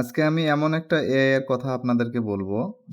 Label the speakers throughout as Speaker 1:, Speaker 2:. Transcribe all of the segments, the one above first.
Speaker 1: আজকে আমি এমন একটা এআই এর কথা আপনাদেরকে বলব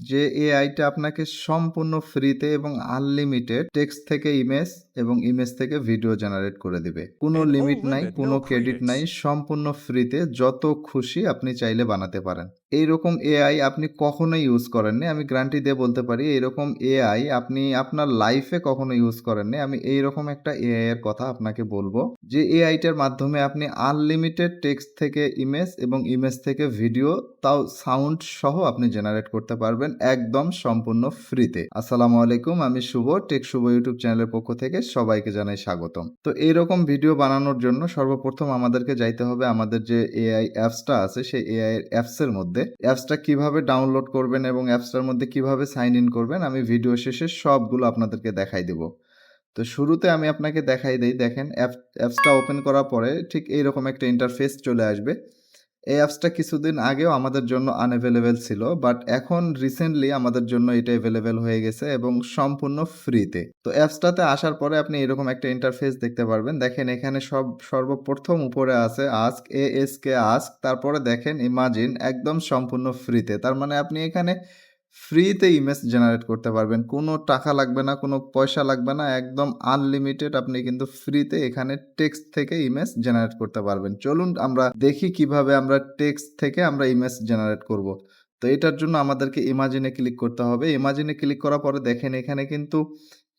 Speaker 1: যে এআইটা আপনাকে সম্পূর্ণ ফ্রিতে এবং আনলিমিটেড টেক্সট থেকে ইমেজ এবং ইমেজ থেকে ভিডিও জেনারেট করে দিবে। কোনো লিমিট নাই কোনো ক্রেডিট নাই সম্পূর্ণ ফ্রিতে যত খুশি আপনি চাইলে বানাতে পারেন। এইরকম এআই আপনি কখনো ইউজ করেননি। আমি গ্যারান্টি দিয়ে বলতে পারি, এইরকম এআই আপনি আপনার লাইফে কখনো ইউজ করেননি। আমি এইরকম একটা এআই এর কথা আপনাকে বলব, যে এআইটার মাধ্যমে আপনি আনলিমিটেড টেক্সট থেকে ইমেজ এবং ইমেজ থেকে ভিডিও তাও সাউন্ড সহ আপনি জেনারেট করতে পারবেন একদম সম্পূর্ণ ফ্রিতে আসসালামু আলাইকুম, আমি শুভ টেক শুভ ইউটিউব চ্যানেলের পক্ষ থেকে সবাইকে জানাই স্বাগতম। তো এইরকম ভিডিও বানানোর জন্য সর্বপ্রথম আমাদেরকে যাইতে হবে আমাদের যে এআই অ্যাপসটা আছে, সেই এআই অ্যাপসের মধ্যে। অ্যাপসটা কীভাবে ডাউনলোড করবেন এবং অ্যাপসটার মধ্যে কীভাবে সাইন ইন করবেন, আমি ভিডিও শেষে সবগুলো আপনাদেরকে দেখাই দেব। তো শুরুতে আমি আপনাকে দেখাই দিই, দেখেন অ্যাপ, অ্যাপসটা ওপেন করার পরে ঠিক এইরকম একটা ইন্টারফেস চলে আসবে। এই অ্যাপসটা কিছুদিন আগেও আমাদের জন্য আনঅ্যাভেলেবেল ছিল বাট এখন রিসেন্টলি আমাদের জন্য এটা অ্যাভেলেবেল হয়ে গেছে এবং সম্পূর্ণ ফ্রিতে তো অ্যাপসটাতে আসার পরে আপনি এরকম একটা ইন্টারফেস দেখতে পারবেন। দেখেন এখানে সব, সর্বপ্রথম উপরে আছে ask A S K ask তারপরে দেখেন ইমাজিন একদম সম্পূর্ণ ফ্রিতে তার মানে আপনি এখানে ফ্রিতে ইমেজ জেনারেট করতে পারবেন। কোনো টাকা লাগবে না, কোনো পয়সা লাগবে না, একদম আনলিমিটেড আপনি কিন্তু ফ্রিতে এখানে টেক্সট থেকে ইমেজ জেনারেট করতে পারবেন। চলুন আমরা দেখি কীভাবে আমরা টেক্সট থেকে আমরা ইমেজ জেনারেট করব। তো এটার জন্য আমাদেরকে ইমাজিনে ক্লিক করতে হবে। ইমাজিনে ক্লিক করার পরে দেখেন এখানে কিন্তু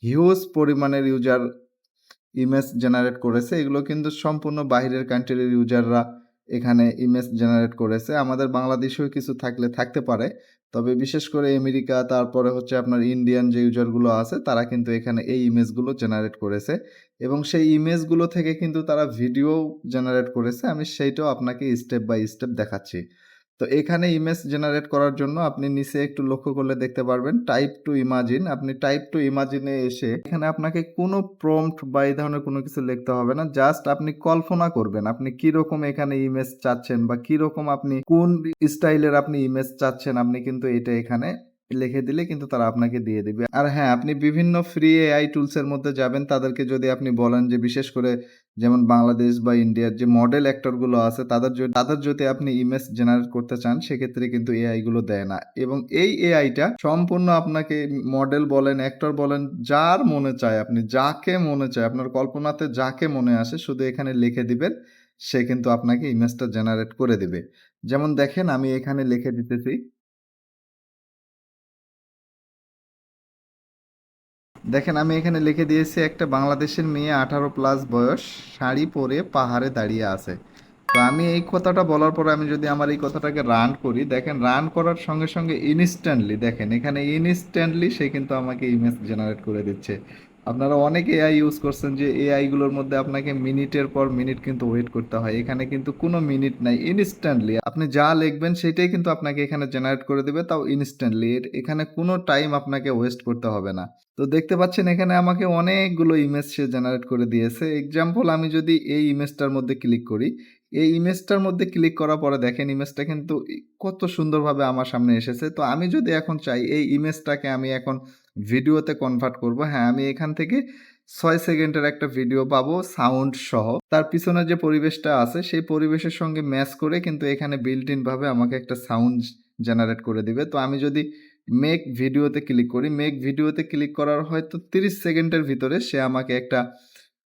Speaker 1: হিউজ পরিমাণের ইউজার ইমেজ জেনারেট করেছে। এগুলো কিন্তু সম্পূর্ণ বাইরের কান্ট্রির ইউজাররা এখানে ইমেজ জেনারেট করেছে। আমাদের বাংলাদেশেও কিছু থাকলে থাকতে পারে। তবে বিশেষ করে আমেরিকা, তারপরে হচ্ছে আপনার ইন্ডিয়ান যে ইউজারগুলো আছে, তারা কিন্তু এখানে এই ইমেজগুলো জেনারেট করেছে। এবং সেই ইমেজগুলো থেকে কিন্তু তারা ভিডিও জেনারেট করেছে। আমি সেইটাও আপনাকে স্টেপ বাই স্টেপ দেখাচ্ছি। তো এখানে ইমেজ জেনারেট করার জন্য আপনি নিচে একটু লক্ষ্য করলে দেখতে পারবেন টাইপ টু ইমাজিন আপনি টাইপ টু ইমাজিনে এসে এখানে আপনাকে কোনো প্রম্পট বা এই ধরনের কোনো কিছু লিখতে হবে না জাস্ট আপনি কল্পনা করবেন আপনি কীরকম এখানে ইমেজ চাচ্ছেন বা কীরকম আপনি কোন স্টাইলের আপনি ইমেজ চাচ্ছেন, আপনি কিন্তু এটা এখানে লিখে দিলে কিন্তু তারা আপনাকে দিয়ে দিবে। আর হ্যাঁ আপনি বিভিন্ন ফ্রি এআই টুলসের মধ্যে যাবেন, তাদেরকে যদি আপনি বলেন যে বিশেষ করে যেমন বাংলাদেশ বা ইন্ডিয়ার যে মডেল অ্যাক্টরগুলো আছে, তাদের যদি তাদের যদি আপনি ইমেজ জেনারেট করতে চান, সেক্ষেত্রে কিন্তু এআই গুলো দেয় না। এবং এই এআইটা সম্পূর্ণ আপনাকে মডেল বলেন অ্যাক্টর বলেন, যার মনে চায় আপনি, যাকে মনে চায়, আপনার কল্পনাতে যাকে মনে আসে, শুধু এখানে লিখে দিবেন, সে কিন্তু আপনাকে ইমেজটা জেনারেট করে দিবে। যেমন দেখেন, আমি এখানে লিখে দিতেছি দেখেন, আমি এখানে লিখে দিয়েছি একটা বাংলাদেশের মেয়ে আঠারো প্লাস বয়স, শাড়ি পরে পাহাড়ে দাঁড়িয়ে আছে। তো আমি এই কথাটা বলার পরে আমি যদি আমার এই কথাটাকে রান করি, দেখেন রান করার সঙ্গে সঙ্গে ইনস্ট্যান্টলি দেখেন, এখানে ইনস্ট্যান্টলি সে কিন্তু আমাকে ইমেজ জেনারেট করে দিচ্ছে। আপনারা অনেক এআই ইউজ করছেন যে এআইগুলোর মধ্যে আপনাকে মিনিটের পর মিনিট কিন্তু ওয়েট করতে হয়। এখানে কিন্তু কোনো মিনিট নাই ইনস্ট্যান্টলি আপনি যা লিখবেন সেটাই কিন্তু আপনাকে এখানে জেনারেট করে দেবে, তাও ইনস্ট্যান্টলি এখানে কোনো টাইম আপনাকে ওয়েস্ট করতে হবে না। তো দেখতে পাচ্ছেন এখানে আমাকে অনেকগুলো ইমেজ সে জেনারেট করে দিয়েছে। এক্সাম্পল আমি যদি এই ইমেজটার মধ্যে ক্লিক করি এই ইমেজটার মধ্যে ক্লিক করার পরে দেখেন ইমেজটা কিন্তু কত সুন্দরভাবে আমার সামনে এসেছে। তো আমি যদি এখন চাই এই ইমেজটাকে আমি এখন ভিডিওতে কনভার্ট করব হ্যাঁ আমি এখান থেকে ছয় সেকেন্ডের একটা ভিডিও পাবো সাউন্ড সহ। তার পিছনে যে পরিবেশটা আছে, সেই পরিবেশের সঙ্গে ম্যাচ করে কিন্তু এখানে বিল্ট ইনভাবে আমাকে একটা সাউন্ড জেনারেট করে দিবে। তো আমি যদি মেক ভিডিওতে ক্লিক করি মেক ভিডিওতে ক্লিক করার হয়তো তিরিশ সেকেন্ডের ভিতরে সে আমাকে একটা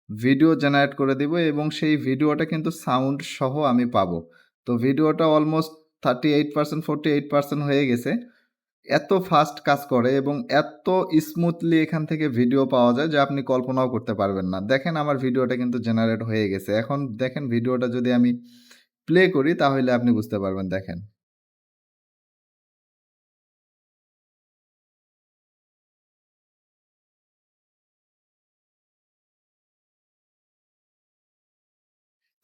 Speaker 1: ভিডিও জেনারেট করে দিব এবং সেই ভিডিওটা কিন্তু সাউন্ড সহ আমি পাবো। তো ভিডিওটা almost thirty eight percent forty eight percent হয়ে গেছে। এত ফাস্ট কাজ করে এবং এত স্মুথলি এখান থেকে ভিডিও পাওয়া যায় যে আপনি কল্পনাও করতে পারবেন না। দেখেন আমার ভিডিওটা কিন্তু জেনারেট হয়ে গেছে। এখন দেখেন ভিডিওটা যদি আমি প্লে করি তাহলে আপনি বুঝতে পারবেন, দেখেন।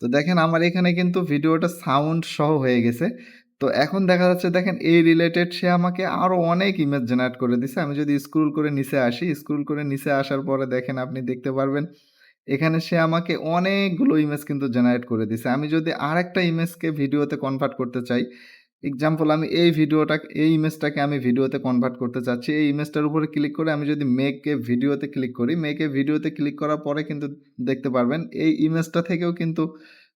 Speaker 1: তো দেখেন আমার এখানে কিন্তু ভিডিওটা সাউন্ড সহ হয়ে গেছে। তো এখন দেখা যাচ্ছে দেখেন এই রিলেটেড সে আমাকে আরও অনেক ইমেজ জেনারেট করে দিছে। আমি যদি স্ক্রুল করে নিচে আসি স্ক্রুল করে নিচে আসার পরে দেখেন আপনি দেখতে পারবেন, এখানে সে আমাকে অনেকগুলো ইমেজ কিন্তু জেনারেট করে দিছে। আমি যদি আরেকটা ইমেজকে ভিডিওতে কনভার্ট করতে চাই এক্সাম্পল আমি এই ভিডিওটা এই ইমেজটাকে আমি ভিডিওতে কনভার্ট করতে চাচ্ছি। এই ইমেজটার উপরে ক্লিক করে আমি যদি মেকে ভিডিওতে ক্লিক করি মেকে ভিডিওতে ক্লিক করার পরে কিন্তু দেখতে পারবেন, এই ইমেজটা থেকেও কিন্তু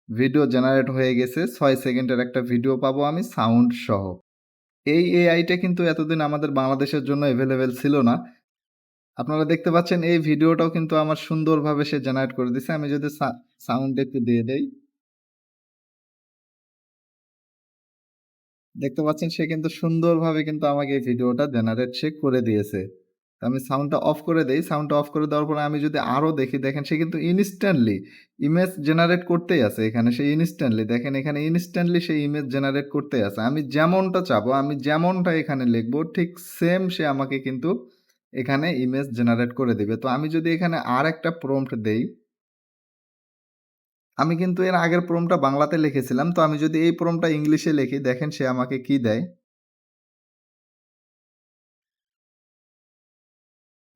Speaker 1: ভিডিও জেনারেট হয়ে গেছে। ছয় সেকেন্ডের একটা ভিডিও পাবো আমি সাউন্ড সহ। এই এআইটা কিন্তু এতদিন আমাদের বাংলাদেশের জন্য অ্যাভেলেবেল ছিল না। আপনারা দেখতে পাচ্ছেন, এই ভিডিওটাও কিন্তু আমার সুন্দরভাবে সে জেনারেট করে দিছে। আমি যদি সাউন্ড একটু দিয়ে দেই। দেখতে পাচ্ছেন সে কিন্তু সুন্দরভাবে কিন্তু আমাকে এই ভিডিওটা জেনারেট সে করে দিয়েছে। আমি সাউন্ডটা অফ করে দেই। সাউন্ডটা অফ করে দেওয়ার পরে আমি যদি আরও দেখি, দেখেন সে কিন্তু ইনস্ট্যান্টলি ইমেজ জেনারেট করতেই আছে এখানে। সে ইনস্ট্যান্টলি দেখেন এখানে ইনস্ট্যান্টলি সে ইমেজ জেনারেট করতেই আছে। আমি যেমনটা চাবো, আমি যেমনটা এখানে লিখব, ঠিক সেম সে আমাকে কিন্তু এখানে ইমেজ জেনারেট করে দিবে। তো আমি যদি এখানে আর একটা প্রম্পট দেই আমি কিন্তু এর আগের প্রমটা বাংলাতে লিখেছিলাম, তো আমি যদি এই প্রমটা ইংলিশে লিখি, দেখেন সে আমাকে কি দেয়।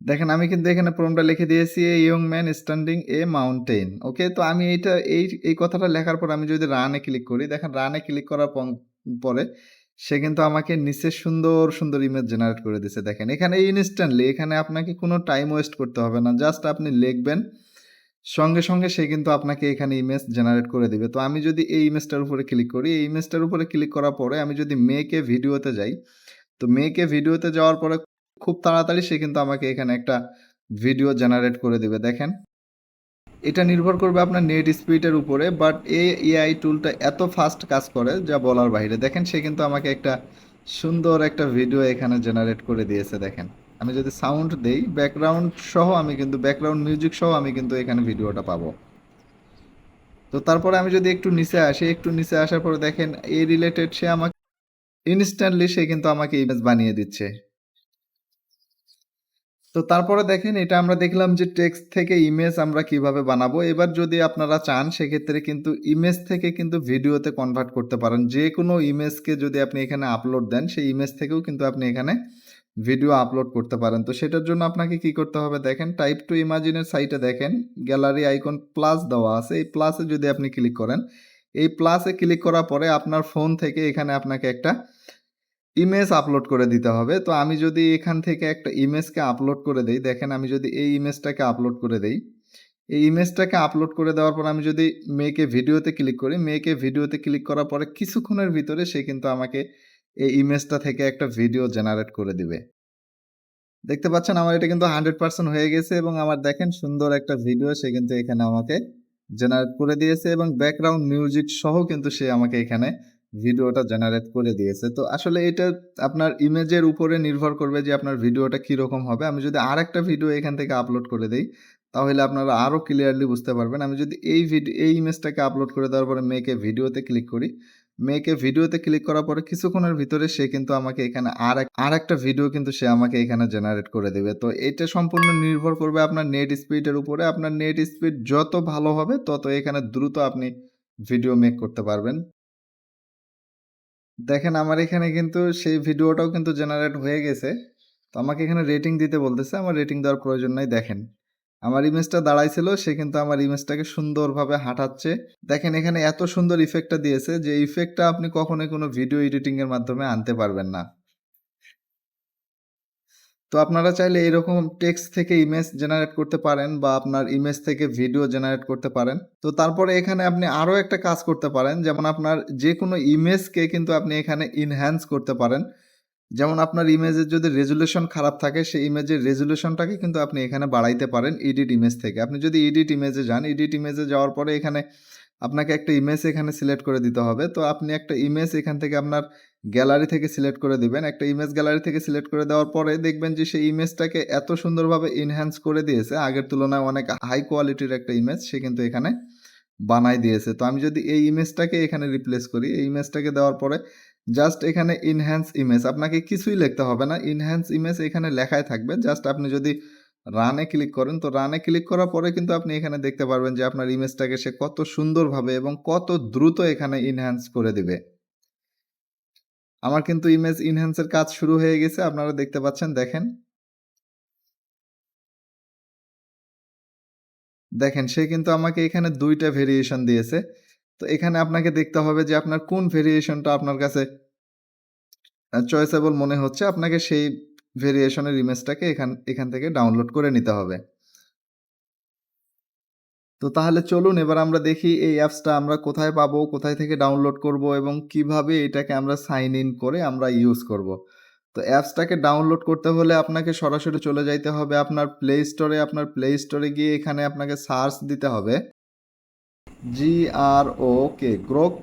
Speaker 1: দেখেন, আমি কিন্তু এখানে প্রমটা লিখে দিয়েছি, a young man standing a mountain okay? তো আমি এইটা, এই এই কথাটা লেখার পর আমি যদি রানে ক্লিক করি, দেখেন, রানে ক্লিক করার পরে সে কিন্তু আমাকে নিচে সুন্দর সুন্দর ইমেজ জেনারেট করে দিছে। দেখেন, এখানে ইনস্ট্যান্টলি এখানে আপনাকে কোনো টাইম ওয়েস্ট করতে হবে না জাস্ট আপনি লিখবেন সঙ্গে সঙ্গে সে কিন্তু আপনাকে এখানে ইমেজ জেনারেট করে দিবে। তো আমি যদি এই ইমেজটার উপরে ক্লিক করি, এই ইমেজটার উপরে ক্লিক করার পরে আমি যদি মেয়েকে ভিডিওতে যাই, তো মেয়েকে ভিডিওতে যাওয়ার পরে খুব তাড়াতাড়ি সে কিন্তু আমাকে এখানে একটা ভিডিও জেনারেট করে দিবে। দেখেন, এটা নির্ভর করবে আপনার নেট স্পিডের উপরে বাট এই এআই টুলটা এত ফাস্ট কাজ করে যা বলার বাইরে। দেখেন, সে কিন্তু আমাকে একটা সুন্দর একটা ভিডিও এখানে জেনারেট করে দিয়েছে। দেখেন আমি যদি সাউন্ড দেই ব্যাকগ্রাউন্ড সহ আমি কিন্তু ব্যাকগ্রাউন্ড মিউজিক সহ আমি কিন্তু এখানে ভিডিওটা পাবো। তো তারপরে আমি যদি একটু নিচে আসি, একটু নিচে আসার পরে দেখেন এই রিলেটেড সে আমাকে ইনস্ট্যান্টলি সে কিন্তু আমাকে ইমেজ বানিয়ে দিচ্ছে। তো তারপরে দেখেন, এটা আমরা দেখলাম যে টেক্সট থেকে ইমেজ আমরা কীভাবে বানাবো। এবার যদি আপনারা চান, সেক্ষেত্রে কিন্তু ইমেজ থেকে কিন্তু ভিডিওতে কনভার্ট করতে পারেন। যে কোনো ইমেজকে যদি আপনি এখানে আপলোড দেন, সেই ইমেজ থেকেও কিন্তু আপনি এখানে ভিডিও আপলোড করতে পারেন। তো সেটার জন্য আপনাকে কি করতে হবে দেখেন টাইপ টু ইমাজিনের সাইটে দেখেন গ্যালারি আইকন প্লাস দেওয়া আছে। এই প্লাসে যদি আপনি ক্লিক করেন, এই প্লাসে ক্লিক করার পরে আপনার ফোন থেকে এখানে আপনাকে একটা ইমেজ আপলোড করে দিতে হবে। তো আমি যদি এখান থেকে একটা ইমেজকে আপলোড করে দেই, দেখেন আমি যদি এই ইমেজটাকে আপলোড করে দেই, এই ইমেজটাকে আপলোড করে দেওয়ার পর আমি যদি মেয়েকে ভিডিওতে ক্লিক করি মেয়েকে ভিডিওতে ক্লিক করার পরে কিছুক্ষণের ভিতরে সে কিন্তু আমাকে এই ইমেজটা থেকে একটা ভিডিও জেনারেট করে দিবে। দেখতে পাচ্ছেন আমার এটা কিন্তু হান্ড্রেড পার্সেন্ট হয়ে গেছে এবং আমার দেখেন সুন্দর একটা ভিডিও সে কিন্তু এখানে আমাকে জেনারেট করে দিয়েছে এবং ব্যাকগ্রাউন্ড মিউজিক সহ কিন্তু সে আমাকে এখানে ভিডিওটা জেনারেট করে দিয়েছে। তো আসলে এটা আপনার ইমেজের উপরে নির্ভর করবে যে আপনার ভিডিওটা কীরকম হবে। আমি যদি আর একটা ভিডিও এখান থেকে আপলোড করে দিই, তাহলে আপনারা আরও ক্লিয়ারলি বুঝতে পারবেন। আমি যদি এই ভিডিও এই ইমেজটাকে আপলোড করে দেওয়ার পরে মেয়েকে ভিডিওতে ক্লিক করি মেয়েকে ভিডিওতে ক্লিক করার পরে কিছুক্ষণের ভিতরে সে কিন্তু আমাকে এখানে আর আর একটা ভিডিও কিন্তু সে আমাকে এখানে জেনারেট করে দেবে। তো এটা সম্পূর্ণ নির্ভর করবে আপনার নেট স্পিডের উপরে। আপনার নেট স্পিড যত ভালো হবে, তত এখানে দ্রুত আপনি ভিডিও মেক করতে পারবেন। দেখেন আমার এখানে কিন্তু সেই ভিডিওটাও কিন্তু জেনারেট হয়ে গেছে। তো আমাকে এখানে রেটিং দিতে বলতেছে। আমার রেটিং দেওয়ার প্রয়োজন নাই, দেখেন। আমার ইমেজটা দাঁড়াইছিল, সে কিন্তু আমার ইমেজটাকে সুন্দরভাবে হাঁটাচ্ছে। দেখেন, এখানে এত সুন্দর ইফেক্টটা দিয়েছে যে ইফেক্টটা আপনি কখনোই কোনো ভিডিও এডিটিংয়ের মাধ্যমে আনতে পারবেন না। তো আপনারা চাইলে এরকম টেক্সট থেকে ইমেজ জেনারেট করতে পারেন বা আপনার ইমেজ থেকে ভিডিও জেনারেট করতে পারেন। তো তারপরে এখানে আপনি আরও একটা কাজ করতে পারেন, যেমন আপনার যে কোনো ইমেজকে কিন্তু আপনি এখানে ইনহ্যান্স করতে পারেন। যেমন আপনার ইমেজের যদি রেজুলেশন খারাপ থাকে, সেই ইমেজের রেজুলেশনটাকে কিন্তু আপনি এখানে বাড়াইতে পারেন এডিট ইমেজ থেকে। আপনি যদি এডিট ইমেজে যান এডিট ইমেজে যাওয়ার পরে এখানে আপনাকে একটা ইমেজ এখানে সিলেক্ট করে দিতে হবে। তো আপনি একটা ইমেজ এখান থেকে আপনার গ্যালারি থেকে সিলেক্ট করে দিবেন। একটা ইমেজ গ্যালারি থেকে সিলেক্ট করে দেওয়ার পরে দেখবেন যে সেই ইমেজটাকে এত সুন্দরভাবে ইনহ্যান্স করে দিয়েছে। আগের তুলনায় অনেক হাই কোয়ালিটির একটা ইমেজ সে কিন্তু এখানে বানাই দিয়েছে। তো আমি যদি এই ইমেজটাকে এখানে রিপ্লেস করি, এই ইমেজটাকে দেওয়ার পরে জাস্ট এখানে ইনহ্যান্স ইমেজ আপনাকে কিছুই লিখতে হবে না। ইনহ্যান্স ইমেজ এখানে লেখাই থাকবে। জাস্ট আপনি যদি রানে ক্লিক করেন, তো রানে ক্লিক করার পরে কিন্তু আপনি এখানে দেখতে পারবেন যে আপনার ইমেজটাকে সে কত সুন্দরভাবে এবং কত দ্রুত এখানে ইনহ্যান্স করে দিবে। আমার কিন্তু ইমেজ ইনহ্যান্সের কাজ শুরু হয়ে গেছে। আপনারা দেখতে পাচ্ছেন, দেখেন। দেখেন, সে কিন্তু আমাকে এখানে দুইটা ভেরিয়েশন দিয়েছে। তো এখানে আপনাকে দেখতে হবে যে আপনার কোন ভেরিয়েশনটা আপনার কাছে চয়েসেবল মনে হচ্ছে। আপনাকে সেই ভেরিয়েশনের ইমেজটাকে এখান এখান থেকে ডাউনলোড করে নিতে হবে। তো তাহলে চলুন এবার আমরা দেখি এই অ্যাপসটা আমরা কোথায় পাবো, কোথায় থেকে ডাউনলোড করব এবং কীভাবে এটাকে আমরা সাইন ইন করে আমরা ইউজ করব। তো অ্যাপসটাকে ডাউনলোড করতে হলে আপনাকে সরাসরি চলে যাইতে হবে আপনার প্লে স্টোরে আপনার প্লে স্টোরে গিয়ে এখানে আপনাকে সার্চ দিতে হবে। G R O K Grok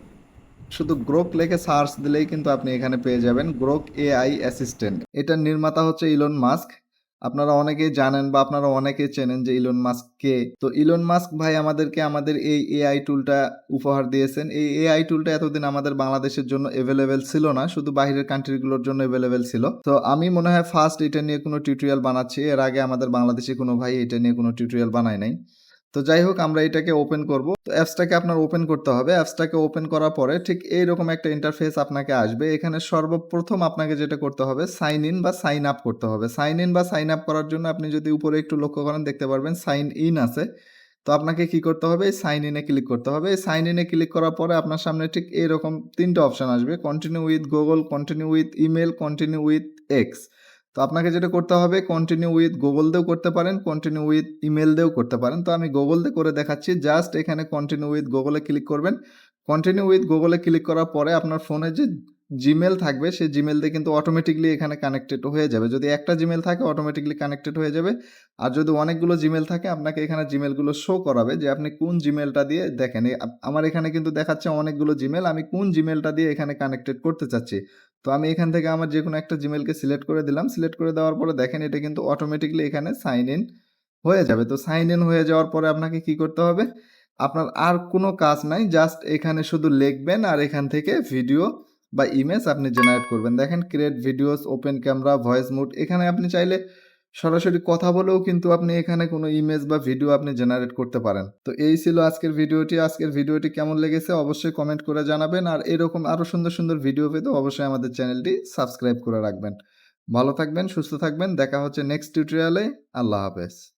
Speaker 1: শুধু গ্রোক লিখে সার্চ দিলেই কিন্তু আপনি এখানে পেয়ে যাবেন গ্রোক এআই অ্যাসিস্ট্যান্ট এটার নির্মাতা হচ্ছে ইলন মাস্ক আপনারা অনেকেই জানেন বা আপনারা অনেকেই চেনেন যে ইলন মাস্ক কে। তো ইলন মাস্ক ভাই আমাদেরকে আমাদের এই এআই টুলটা উপহার দিয়েছেন। এই এআই টুলটা এতদিন আমাদের বাংলাদেশের জন্য অ্যাভেলেবেল ছিল না, শুধু বাইরের কান্ট্রিগুলোর জন্য অ্যাভেলেবেল ছিল। তো আমি মনে হয় ফার্স্ট এটা নিয়ে কোনো টিউটোরিয়াল বানাচ্ছি। এর আগে আমাদের বাংলাদেশে কোনো ভাই এটা নিয়ে কোনো টিউটোরিয়াল বানায় নাই। তো যাই হোক আমরা এটাকে ওপেন করব। তো অ্যাপসটাকে আপনার ওপেন করতে হবে। অ্যাপসটাকে ওপেন করার পরে ঠিক এইরকম একটা ইন্টারফেস আপনাকে আসবে। এখানে সর্বপ্রথম আপনাকে যেটা করতে হবে সাইন ইন বা সাইন আপ করতে হবে। সাইন ইন বা সাইন আপ করার জন্য আপনি যদি উপরে একটু লক্ষ্য করেন, দেখতে পারবেন সাইন ইন আছে। তো আপনাকে কি করতে হবে? সাইন ইনে ক্লিক করতে হবে। সাইন ইনে ক্লিক করার পরে আপনার সামনে ঠিক এরকম তিনটে অপশন আসবে। Continue with Google continue with email continue with X তো আপনাকে যেটা করতে হবে কন্টিনিউ উইথ গুগল দিয়েও করতে পারেন কন্টিনিউ উইথ ইমেল দিয়েও করতে পারেন। তো আমি গুগল দিয়ে করে দেখাচ্ছি জাস্ট এখানে কন্টিনিউ উইথ গুগলে ক্লিক করবেন। কন্টিনিউ উইথ গুগলে ক্লিক করার পরে আপনার ফোনে যে জিমেল থাকবে, সেই জিমেল দিয়ে কিন্তু অটোমেটিকলি এখানে কানেক্টেড হয়ে যাবে। যদি একটা জিমেল থাকে অটোমেটিকলি কানেক্টেড হয়ে যাবে। আর যদি অনেকগুলো জিমেল থাকে, আপনাকে এখানে জিমেলগুলো শো করাবে যে আপনি কোন জিমেলটা দিয়ে দেখেন। আমার এখানে কিন্তু দেখাচ্ছে অনেকগুলো জিমেল আমি কোন জিমেলটা দিয়ে এখানে কানেক্টেড করতে চাচ্ছি। তো আমি এখান থেকে আমার যে কোনো একটা জিমেলকে সিলেক্ট করে দিলাম। সিলেক্ট করে দেওয়ার পরে দেখেন, এটা কিন্তু অটোমেটিকলি এখানে সাইন ইন হয়ে যাবে। তো সাইন ইন হয়ে যাওয়ার পরে আপনাকে কি করতে হবে? আপনার আর কোনো কাজ নাই জাস্ট এখানে শুধু লিখবেন আর এখান থেকে ভিডিও বা ইমেজ আপনি জেনারেট করবেন। দেখেন create videos open camera voice mode এখানে আপনি চাইলে সরাসরি কথা বলেও কিন্তু আপনি এখানে কোনো ইমেজ বা ভিডিও আপনি জেনারেট করতে পারেন। তো এই ছিল আজকের ভিডিওটি। আজকের ভিডিওটি কেমন লেগেছে অবশ্যই কমেন্ট করে জানাবেন। আর এরকম আরও সুন্দর সুন্দর ভিডিও পেতে অবশ্যই আমাদের চ্যানেলটি সাবস্ক্রাইব করে রাখবেন। ভালো থাকবেন, সুস্থ থাকবেন। দেখা হচ্ছে নেক্সট টিউটোরিয়ালে আল্লাহ হাফেজ।